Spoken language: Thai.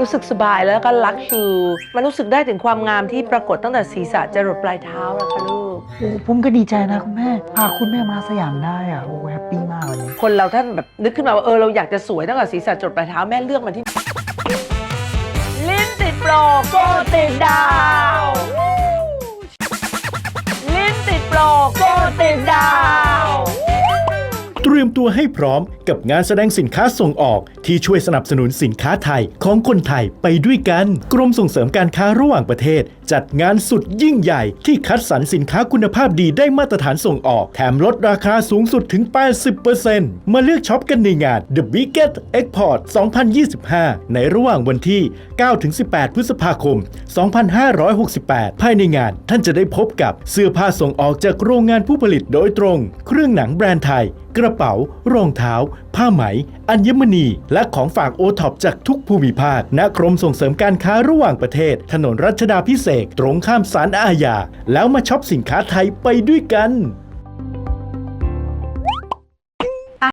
รู้สึกสบายแล้วก็ลักชูมันรู้สึกได้ถึงความงามที่ปรากฏตั้งแต่ศีรษะจรดปลายเท้าแล้วค่ะลูก โอ้ผมก็ดีใจนะคุณแม่พาคุณแม่มาสยามได้อะโอ้แฮปปี้มากวันนี้คนเราท่านแบบนึกขึ้นมาว่าเออเราอยากจะสวยตั้งแต่ศีรษะจรดปลายเท้าแม่เลือกมาที่ ลิ้นติดโปรโกติดดาว ลิ้นติดโปรโกติดดาวเตัวให้พร้อมกับงานแสดงสินค้าส่งออกที่ช่วยสนับสนุนสินค้าไทยของคนไทยไปด้วยกัน กรมส่งเสริมการค้าระหว่างประเทศ จัดงานสุดยิ่งใหญ่ที่คัดสรรสินค้าคุณภาพดีได้มาตรฐานส่งออก แถมลดราคาสูงสุดถึง 80%มาเลือกช็อปกันในงาน The Biggest Export 2025 ในระหว่างวันที่ 9-18 พฤษภาคม 2568 ภายในงานท่านจะได้พบกับเสื้อผ้าส่งออกจากโรงงานผู้ผลิตโดยตรง เครื่องหนังแบรนด์ไทย กระเป๋ารองเท้า ผ้าไหม อัญมณี และของฝากโอท็อปจากทุกภูมิภาคณกรมส่งเสริมการค้าระหว่างประเทศ ถนนรัชดาพิเศษตรงข้ามศาลอาญาแล้วมาช็อปสินค้าไทยไปด้วยกัน